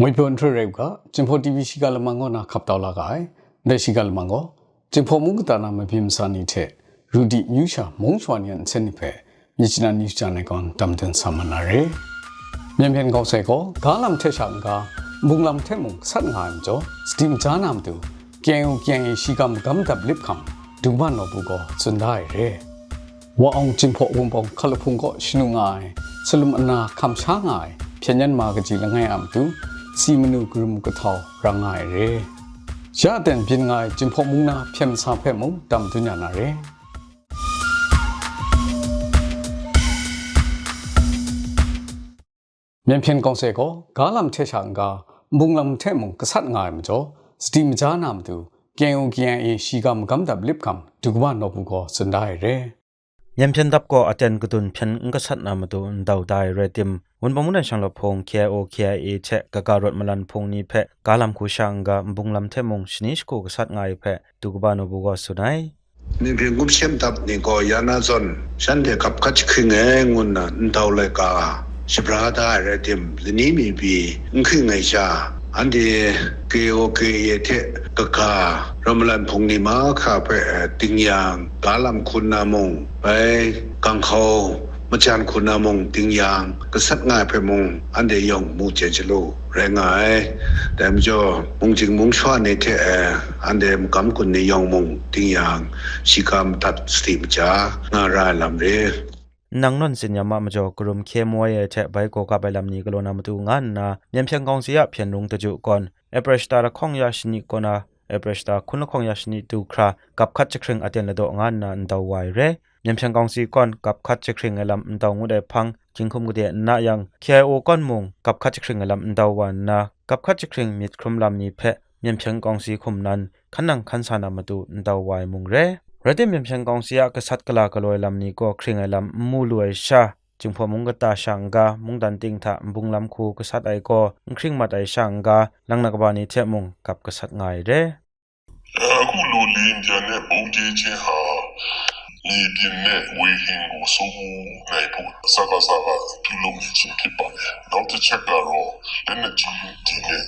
မွေပွန်ထရေကဂျင်ဖိုတီဗီရှိကလမန်ကောနာခပ်တော်လာကဲဒဲရှိကလမန်ကောဂျင်ဖိုမူကတနာမပြင်းစနိတဲ့ရူဒီညူရှာမုံစွာညန်စနိဖဲမြစ်ချနာနီချာနေကွန်တမ်တန်ဆမနာရေမြန်မြန်ကောက်စေကောဂါလမ်ထက်ရှာကဘုံလမ်ထက်မုံဆတ်ငါမ်ကျော်စတိမ်ချာနာမ်တူကျန်ကိုကျန်ရှိကမကမ်တပ်လစ်ခံဒုမနောဘူကောစွန်ဒိုင်ရေဝအောင်ဂျင်ဖိုဝုံပေါခလဖုံကောရှင်ငိုင်ဆလုံအနာခမ်ချာငိုင်ဖြညန်မာကကြီးလငိုင်အမ်တူစီမနုဂရုမကထောရငိုင်ရေရတဲ့ပြင်ငိုင်ဂျင်ဖို့မုန်နာဖျံစာဖဲ့မုန်တမ်သူညာနာရေမြန်ဖြန်ကောင်စေကိုဂါလမ်ထေချန်ကမုန်လမ်ထေမုန်ကဆတ်ငိုင်မကျော်စတီမကြားနာမသူကင်အိုကင်အေရှီကမကမ်တပ်လစ်ကမ်ဒုကဝနောဘူးကိုစွန်ဒိုင်ရေยามเช่นดับก็อาจารย์กตุนเพีนงก็สัตนามาดูดาวได้เรติมวันบางนันช่างลพงเคียโอเคียเอเชะกการถมลันพงนี้เพะกาลัมคูช่างกาบุงลำเทมงชนิชกูกสัตง่ายเพะตุกบานุบุกสุนัยนี่เพียงกุบเช่นดับนี่ก็ยานาจนฉันเดกับกัจคึงเองุนนั้นดาวเลยกาสิบราได้เรติมลินี้มีบีงค้งไงชาอันดีเกโอเกเยเทกะคารมลันพงนิมาคาเปติงยางกาลำคุณนามง ไปกังเขามาจานคุณนามง ติงยางกสัตย์ง่ายไปมง อันเดียองมูเจนชโลแรงไงแต่มจอมงจึงมงชวในเทออันเดมกำคุณในยองมงติงยางชิกามตัดสติมจ้างารายลำเรนังนนสินยามามาจอกรุมเข้มวัยแทะใบโกกาไปลำนี้กลนามาตูงานนาเมียมเพียงกองเสียเพียงลุงตะจุก่อนเอเปรชตาละข้องยาชนิกนาเอเปรชตาคุณข้องยาชนิตูครากับคัดจะครึ่งอาเตียนละโดงานนาอันตาวายเร่เมียมเพียงกองสีก่อนกับคัดจะครึ่งเอลำอันตาวงูได้พังจึงคุมกุเดนายังเคโอก้อนมุงกับคัดจะครึ่งเอลำอันตาวันนากับคัดจะครึ่งมิดครุมลำนี้เพะเมียมเพียงกองสีคุมนั้นขันนังขันสานามาตูอันตาวายมุงเร่ Redim yam phyang kong sia ka sat kala ka loi lam ni ko khring ai lam mu loi sha chung pho mung ga ta shang ga mung dan ting tha bung lam khu ka sat ai ko khring mat ai shang ga lang na ka ba ni the mung kap ka sat ngai re အခုလိုလင်းပြန်တဲ့ဘုံကြီးချင်းဟာဒီပြင်းနဲ့ဝေဟင်ကိုစုံနိုင်ဖို့စကားစကားပြုလုပ်နေခြင်းဖြစ်ပါတယ်။နောက်တစ်ချက်ကတော့လက်နက်ကြီးဒီနဲ့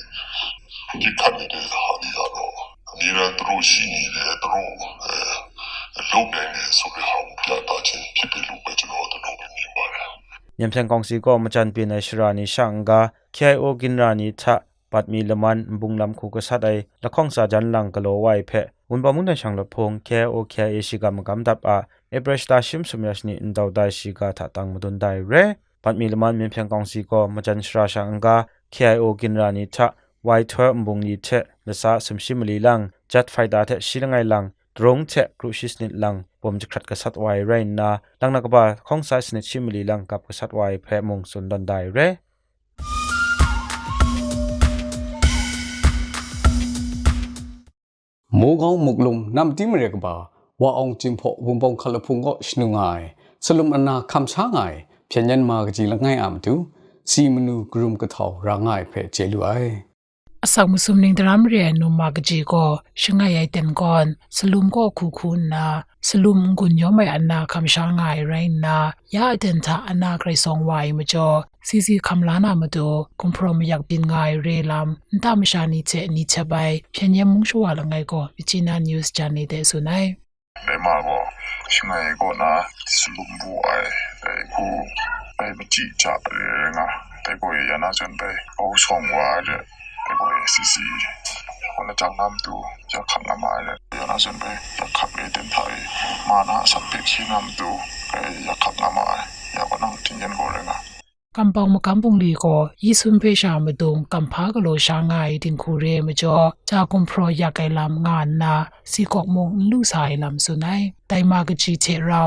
ဒီခဏနေတဲ့ဟာဒီကတော့အများသူတို့ရှိနေတယ်သူတို့အလုပ်နိုင်တယ်ဆိုတဲ့ဟာကိုပြသခြင်းဖြစ်ပြီလို့ပဲကျွန်တော်တို့တော့မြင်ပါတယ်။ညံဖြန်ကောင်စီကောမချန်ပီနေရှရာနီရှန်ဂါ KIO ဂင်ရာနီသပတ်မီလမန်ဘုံလမ်ခုကဆတ်အိလခေါင်စာဂျန်လန်ကလောဝိုင်ဖဲဝန်ပမုန်နဆောင်လဖုံ KIO KIA ရှိကမကမ်တပ်အာအပရစတာရှင်းစမရစနီအန်ဒေါဒိုင်ရှိကထတန်မဒွန်ဒိုင်ရဲပတ်မီလမန်မြန်ဖြန်ကောင်စီကောမချန်ရှရာရှန်ဂါ KIO ဂင်ရာနီသဝိုင်ထွမ်ဘုံနီချက်လစာစမ်ရှိမလီလန်ဂျတ်ဖိုင်တာတဲ့ရှိလငိုင်လန်ตรงเชะครูชิสนิดลังผมจะขัดกษัตริย์ไว้ไรนาลังนักบาของสายสนิทชิมลีลังกับกษัตริย์ไว้แพรมงสุนดันไดเร่หมูกองมุกลุงนำที่มเรียกบาว่าองจิมพอวุ่มบงคลพุงก็ชนุงไงสลุมอนาคำช้างไงเพียงยันมากจีละงไาอ่ำตูซีมนูกรุมกระเทาร่างไงเพเจลุไอ asang musum ning dram re no mag ji go shinga yai ten gon salum go khu khu na salum gun yo mai anna kham sha ngai rain na ya den tha anna krai song wai ma jo cc kham la na ma do comprom yak bin ngai re lam ta ma sha ni che ni che bai phen ye mung shwa la ngai go china news cha ni de su nai ได้มาก็ชิงไงก็นะสลุมบัวไอ้แต่กูได้ไปจีจ่าเลยนะแต่กูอย่าน่าจนไปเอาส่งว่าเลยโอเอวีนจคนจังน้ำตูจะขันน้ำไม้เลยยานาเซนไปจะขับเรต็นไทยมานะสัตว์เป็กขี้น้ำตูไปอยากขับน้ำไม้อยากก็นั่งทิ้งยันโกเลยนะกำปองมากำปองดีก็ยี่สุนเพชามาดุกำพากโลชางายดินคูเรมาจอจากกุมพรอยากไกลำงานนาสีกอกมงลู่สายลำสุนัยไตมากจีเทเรา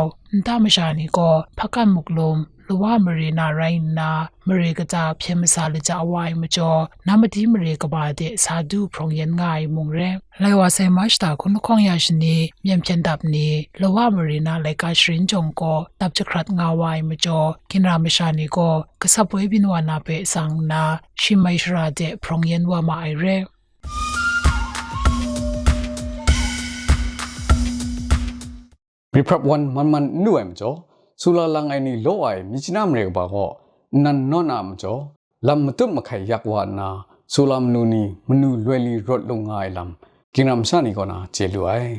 ตามชานีก็พักกันมุกลมลว่าเมรีนาไรนาเมรีกจาเพียมสาลจาวายมจอนามาที่เมรีกบาเดสาดูพรองเย็นง่ายมุงเรไลว่าเซมัชตาคุณของยาชนีเมียมเพียนดับนี้ลว่าเมรีนาไลกาชรินจงโกตับจะครัดงาวายมจอกินรามชานีก็กษัตริย์บินวานาเปสังนาชิมัยชราเดพรองเย็นว่ามาไอเร่ b i p r ว p one m ม n นน n ่ u e m อ o ဆူလာလန်အိုင်နီလောအိုင်မြစ်နာမရေဘာဟောနန်နောနာမကျော်လမ်မတုမခိုင်ရက်ဝါနာဆူလမ်နူနီမနူလွယ်လီရော့လုံငိုင်လမ်ကင်နမ်ဆာနီကောနာချေလူအိုင်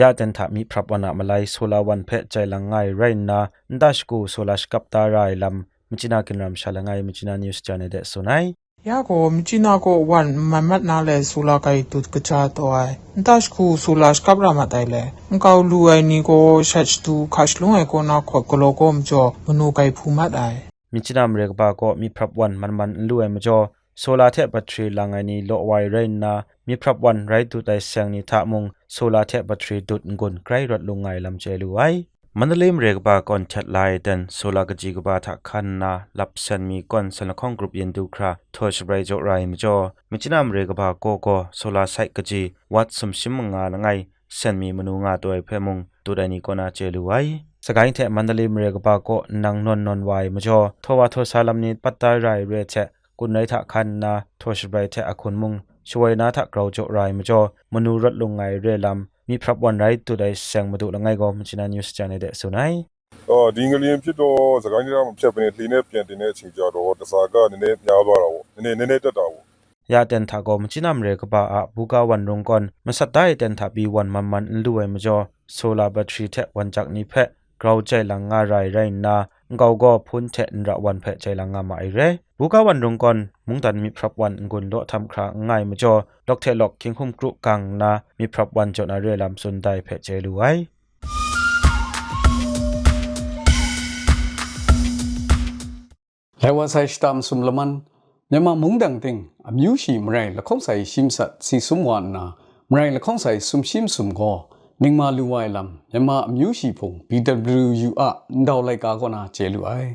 ยาจันทมีพระวนามาลายโซลาวันเพจใจลังไงไรนะดัชกูโซลาสกับตาไรลำมิจินากินรำชาลังไงมิจินานิวส์จานเดสุนัยยากโอมจีนากโอวันมันมัดนาเลยสุลากายตุดกจาตัวไอ้ดัชคูสุลาชกับรามาไตเลยมกาวลูไอ้นี่โกเชจตูคัชลุงไอ้กกน่าขวกโลโก้มจอมโนกายพูมัดไอ้มิจินามเรกบากกมีพรับวันมันมันลูไอ้มจอสุลาเทปัตรีลังไอ้นี่โลวัยเรนนามีพรับวันไรตุไ้เสียงนิทามงสุลาเทปัตรีดุดงุนใกล้รถลุงไอ้ลำเจลูไว้มันเลมเรียกบากอนชัดลายดันโซลากจิกบาทักขันนาลับสันมีกอนสนคองกรุปยันดูคราทอชบรายจรมจอมิจนามเรียกบาโกโกโซลาไซกจีวัดสมชิมงานไงสันมีมนุงาตัวเพมุงตัวใดนี้ก็น่าเจรุไวสกายเทมันเลมเรียกบาโกนังนนนนไวมจอทว่าทศาลัมนี้ปัตตาไรเรเชกุนไนทักขันนาทอชบรายเทอคุณมุงช่วยนาทักเราจรไรมจอมนุรตลงไงเรลัมมีพรับวันไรตัวใดเสียงมาดูละไงก็มันชนะนิวส์จันในเดสุนัยအော်ဒီငလျင်ဖြစ်တော့စကိုင်းတိုင်းမှာဖြတ်ပင်းလှေနဲ့ပြန်တင်တဲ့အချိန်ကြတော့တစားကနည်းနည်းများသွားတာပေါ့နည်းနည်းနည်းတက်တာပေါ့ยาเตนทากอมจินามเรกบาอะบุกาวันรงกอนมสัตไดเตนทาบีวันมันมันลุเอมจอโซลาแบตรีเทวันจักนิเพกราวใจลังงาไรไรนาเกาก็พ้นเทนระวันเพจใจลังงามาไอเร่บุกาวันรงกอนมุงตันมีพรับวันกุนโลทำคราง่ายมาจอลอกเทลอกเคียงคุมกรุกังนา มีพรับวันจนอาเร่ลำสนไดเพจใจรวยแล้ว่าใส่ตามสุมละมันเนี่ยมามุงดังติงอมิวชีมไรละคงใส่ชิมสัตสีสุมวันนะมไรละคงใส่สุมชิมสุมกอနင်မာလူဝိုင်လမ်မြမအမျိုးရှိဖုံ BWUR တောက်လိုက်ကာခေါနာကျေလူအိုင်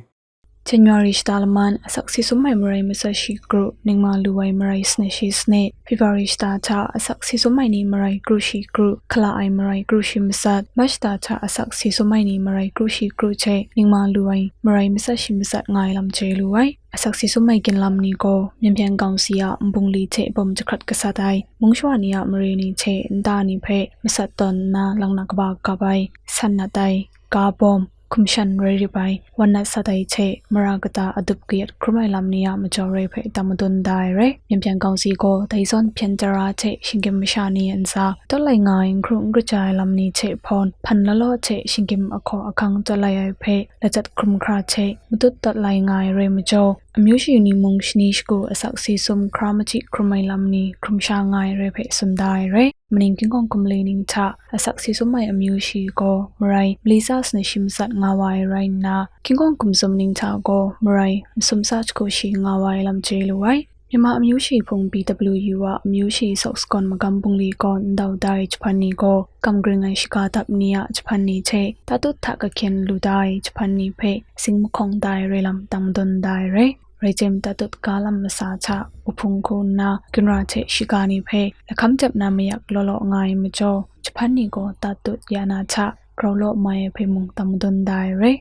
January Stalman asak si sumai murai misa shi gru ningma luwai murai sne shi sne February sta cha asak si sumai ni murai gru shi gru khala ai murai gru shi misa March sta cha asak si sumai ni murai gru shi gru che ningma luwai murai misa shi misa ngai lam che luwai အဆက်စီစုမိုက်ကင်လမ်နီကိုမြန်မြန်ကောင်စီယအဘုံလီချေဘုံချခတ်ကဆတိုင်မုံရှဝနီယမရီနီချေအန်တာနီဖဲမဆတ်တန်နာလောင်နာကဘာကဘိုင်ဆန်နတိုင်ကာဘုံ kumshan reri bai wanna satai che maragata adup kiyat krumai lamniya majore phe tamadun dai re nyampian kaungsi ko taison phyantara che shingkim mishani ansa tolai ngai ngrung grchai lamni che phon phanlalo che shingkim akho akhang tolai ai phe lachat krum khra che mutut tolai ngai re majo အမျိုးရှိနီမုန်ရှနီရှကိုအဆောက်စီဆုံခရမချိခရမိုင်လမ်နီခရမရှာငိုင်ရဖေဆုံဒိုင်ရမနင်ကင်ကောင်ကမလီနင်းချအဆောက်စီဆုံမိုင်အမျိုးရှိကိုမရိုင်မလီစာစနရှိမစတ်ငါဝိုင်ရိုင်နာကင်ကောင်ကုံစုံနင်းချကိုမရိုင်ဆုံစာချကိုရှိငါဝိုင်လမ်ချေလူဝိုင်မြန်မာအမျိုးရှိဖုန် BWU ကအမျိုးရှိဆော့စကွန်မကမ်ပုန်လီကွန်ဒေါဒိုင်ဂျပန်နီကိုကမ်ဂရင်ငိုင်ရှိကာတပ်နီယာဂျပန်နီချေတတုထကခင်လူဒိုင်ဂျပန်နီဖေစင်မခုံဒိုင်ရလမ်တမ်ဒွန်ဒိုင်ရ rejim tatut kalam masa cha uphung ko na kinra che shikani phe lakham chap na me yak lolo ngai me cho chphani go tatut yana cha krolo mai phe mung tam don dai re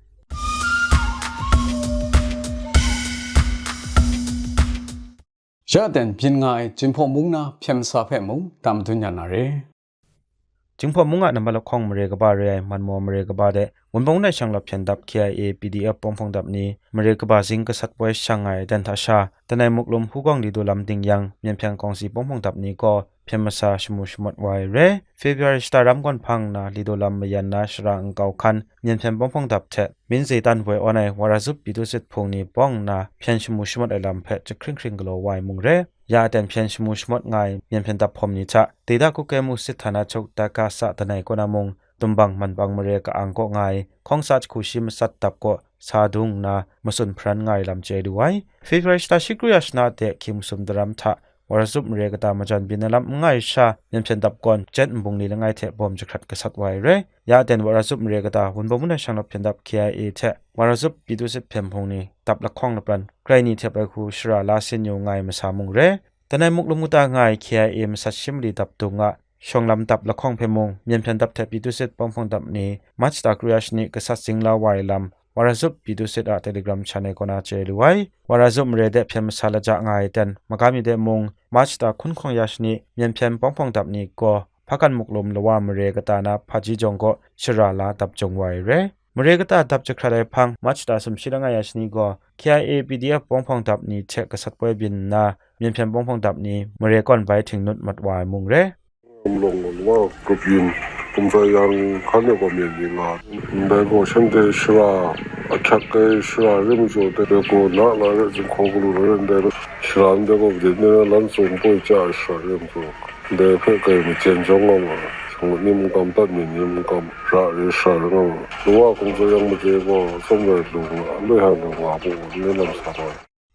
Jaden bin ngai jimpo mungna phem sa phe mung tam dun yana re jimpo munga namalo khong mre ga ba re man mo mre ga ba de ဝန်ပုံနဲ့ရှန်လပ်ဖြန်ဒပ် KIA PDF ပုံဖုံဒပ်နီမရေကဘာဇင်းကဆတ်ပွဲရှန်ငိုင်ဒန်သာရှာတနိုင်မုကလုံဟူကောင်ဒီဒိုလမ်တင်ယန်မြန်ဖြန်ကောင်စီပုံဖုံဒပ်နီကိုဖျမစာရှမှုရှမတ်ဝိုင်ရဲဖေဗရစတာရမ်ကွန်ဖန်းနာလီဒိုလမ်မယန်နာရှရာအန်ကောက်ခန်မြန်ဖြန်ပုံဖုံဒပ်ချက်မင်းစေတန်ဝဲအွန်နိုင်ဝါရာဇုပ်ပီဒိုစစ်ဖုံနီပေါင်နာဖြန်ရှမှုရှမတ်အလမ်ဖက်ချခရင်ခရင်ဂလိုဝိုင်မုံရဲยาแต่เพียนชมูชมดไงเมียนเพียนตับพมนิชะตีดากุเกมุสิทธนาชกตากาสะตะไหนกนามงตุ่มบังมันบังมเรกอังก็ไงของสัจคุชิมสัตตับก็สาดุงนามาสุนพรันไงลำเจดูไว้ฟิกไรสตาชิกรุยชนาเตคิมสุนดรัมทะวรสุบเรกตามาจันบินลำไงชาเนมเซนตับก่อนเจ็ดบุงนี้ละไงเทบอมจะขัดกษัตริย์ไว้เร่ยาเดนวรสุบเรกตาหุนบมุนในชังรับเพียงดับเคียเอเวรสุบปิดุสิเพียงพงนี้ตับละข้องละปันใกล้นี่เทไปคูชราลาเซนยงไงมาสามุงเร่แต่ในมุกลงมุตาไงเคียเอมสัชิมรีตับตุงอ่ะชงลำตับละข้องเพมงเมียนเพนตับแทบปีตุเซตปองฟงตับนี้มัชตากริยชนิกษัตริย์สิงลาวายลำวาราซุปปีตุเซตอาเทเลกรัมชาเนกนาเจลุไววาราซุมเรเดเพียมสาลจกง่ายเตนมากามีเดมงมัชตาคุณองยาชนิเมียนเพนปองฟงตับนี้ก็พักกันมุกลมละว่ามเรกตานาพัจจิจงก็ชราลาตับจงไวเรมเรกตาดับจัรได้พังมัชตาสมชิลงายาชนิก็แค่เอปีดีปองฟงดับนี้เช็คกษัตริย์ป่วยบินนาเมียนเพียนปองฟงดับนี้มเรก่อนไวถึงนุดมัดวายมุงเร我们我们这边工作让看到个面面啊，那个现在是啊，啊，恰得是啊，你们做的那个哪那个进口路路？那个是啊，那个面面啊，咱总部介绍的那种，那个可以么？坚强啊嘛，你们干本面，你们干啥人啥人啊嘛？我工作让那个什么总在弄啊，厉害的啊不？你们啥？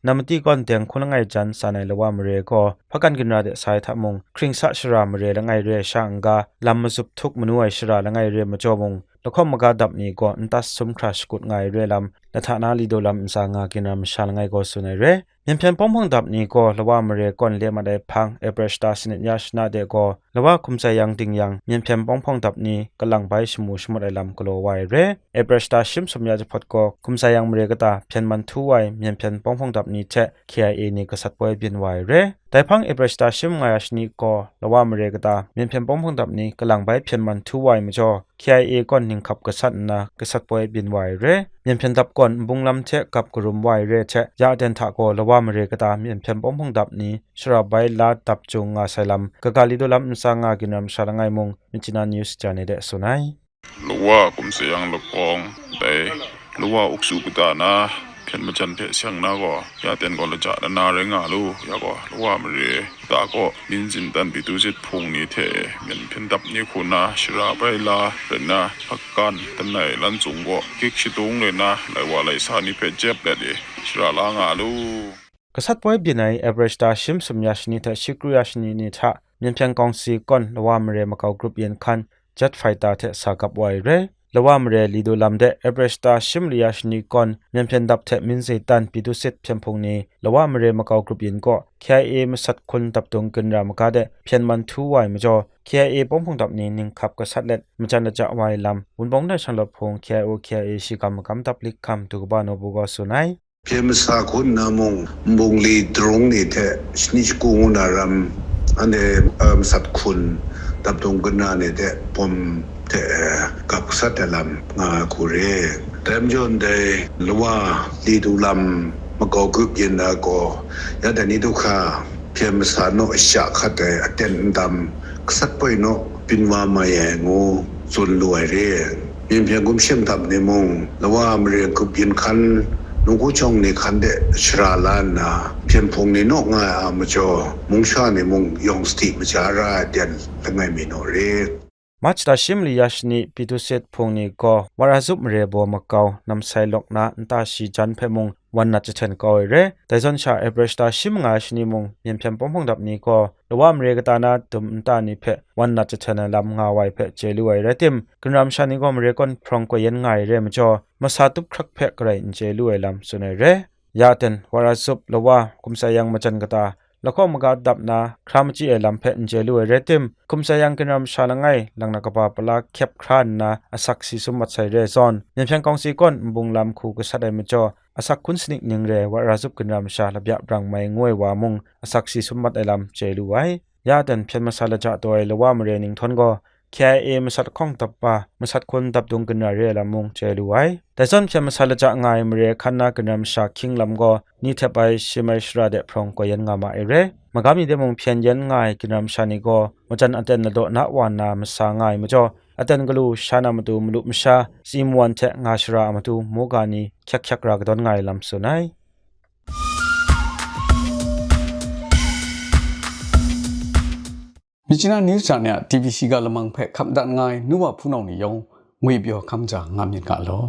နမတိကွန်တန်ခုလငိုင်ချန်စာနိုင်လဝမရေကိုဖကန်ကင်ရာတဲ့ဆိုင်သမုံခရင်ဆရှရာမရေလငိုင်ရေရှန်ကာလမ်မစုပ်ထုကမနူအိုင်ရှရာလငိုင်ရေမချောမုံလခမကဒပ်နီကိုအန်တတ်ဆုံခရရှ်ကုတ်ငိုင်ရေလမ်လထနာလီဒိုလမ်စာငါကင်ရမ်ရှာလငိုင်ကိုဆုနေရေย่งเพียงป้องพังดับนี้ก็ละว่ามาเรก่อนเลียมาได้พังเอเบรสตาสนิยาชนาเดก็ละว่าคุมใจยังติงยังย่งเพียงป้องพังดับนี้กำลังไปสมูสมุดไอลำกลัวไวเร่เอเบรสตาชิมสมยาจะพดก็คุมใจยังมาเรก็ตาเพียงมันทุ่ไวย่งเพียงป้องพังดับนี้เชะเคียเอนี่ก็สัตว์ไวเบียนไวเร่แต่พังเอเบรสตาชิมไงาชนีก็ละว่ามาเรก็ตาย่งเพียงป้องพังดับนี้กำลังไปเพียงมันทุ่ไวม่ช่อเคียเอก่อนหนึ่งขับกษัตริย์นะกษัตริย์ไวเบียนไวเร่ยนเพียนดับก่อนบุงลำเชะกับกลุ่มวัยเรเชะยาเดนทากโกละว่ามเรกตามยนเพียนป้อมพงดับนี้ชราบใบลาดับจงอาัยลำมกะกาลิดลำมสางากินลำสารงไงมงมิจินานิวส์จานิเดสุนัยลัวคากุมเสียงลกองแต่ลัวาอุกสุกตานาเพียนมาจันเพเชียงนาก็ยาเตียนก็ลจะนาเรงาลูยาก็ว่ามาเรตาก็มินจินตันปิตุจิตพุงนี้เทเมียนเพียนดับนี่คุณนะชราไปลาเรนะ พักกัน ตั้งไหนลันจุงก็กิกชิตุงเลยนะเลยว่าเลยซานี่เพจเจ็บเลยดิชราลางาลูกษัตริย์ไว้เบียนไอเอเบรสตาชิมสมยาชนิทชิกรุยาชนินิทะเมียนเพียงกองสีก่อนลว่ามาเรมาเกากรุปเย็นคันจัดไฟตาเทสากับไวเร่ละว่ามเรลีดูลำเดเอเบรสตาชิมริยาชนีกอนเมียนเพียนดับเทมินเซตันปิดูเซตเพียงพงนี้ละว่ามเรมาเกากรุบยินก็แค่เอมสัตคนตับตรงกันรามกาเดเพียงมันทูไวมจอแค่เอป้องพงตับนี้นิ่งขับกษัตริย์เล็ดมันจันจะไวลำวุนบงได้ฉันลบพงแค่โอแค่เอชิกรรมกรรมตับลิกคำถุกบ้านอบุกอสุนัยเพียมสาคุณนามงบุงลีตรงนี้เถอะชนิชกูนารำอันเดอมสัตคุณตับตรงกันนาเนี่ยเถอะผมต่กับสัตว์ลำงาคูเร่เต็มจนได้ลว่าดีดูลำมาก็กุบยินดาก็ยาแต่นี้ทุกค่ะเพียงมสานุฉาคัดแต่เต็มดำสัตว์ปนกปินว่ามาแยงูส่วนรวยเรียนยินเพียงกุมเชื่อมทำในมงแล้วว่ามเรียนกุบยินคันนุกุชงในคันเดชราลานนะเพียงพงในนกงายอามจอมุงชาในมุงยองสติมจาราเดียนทั้งไงมีโนเรียนมัชตาชิมลียาชนีปิดุเซตพงนีก็วาราซุบเรบัวมะเกานำไซลกนัะตาชิจันเพมงวันนัดจเชนก่็เร่แต่ส่วนชาเอเบรชตาชิมงาชนีมงยิ่ยมเพียงปมพงดับนี้ก็ระว่ามเรกตานาตุมตานิเพวันนัดจเชนลำงาไวเพเจลุไวเรติมกันรำชานีก็มเรก่อนพรองกวยันไงเรมจอมาสาธุครักเพะไกรเจลุไวลำสุนัยเร่ยาเตนวาราซุบระว่าคุมไซยังมาจันกตาล้ขก็มกาดับนาครามจีเอลัมเพนเจลูเอเรติมคุมสายังกินรำชาลังไงลังนักบาปลาเข็บครานนาอสักสีสมัตใส่เรซอนยังเพียงกองสีก้นบุงลำคูกษัตริย์เมจออสักคุณสนิกยนงเรวาราซุบกินรำชาลับยาบรังไม่งวยวามุงอสักสีสมัตเไอลัมเจลูไว้ยาดันเพียงมาซาลจ่าตัวอละว่ามเรนิงทนก็ kya e masat khong tappa masat khon tap dung kana re lamung chelu ai ta zon kya masala cha ngai mre khana kanam sha king lam go ni thepai shimai shra de phrong ko yan nga ma ere magami de mong phian yan ngai kinam sha ni go mochan aten na do na wa na masa ngai mo jo atan galu shana matu mulu msha simwan che nga shra matu mogani khyak khyak ra don ngai lam sunai မြချနာ news channel TVC ကလမန်ဖက်ခမ်ဒန်ငိုင်းနုဝဖူနောင်နီယောငွေပြောခမ်ကြငါမြင်ကလော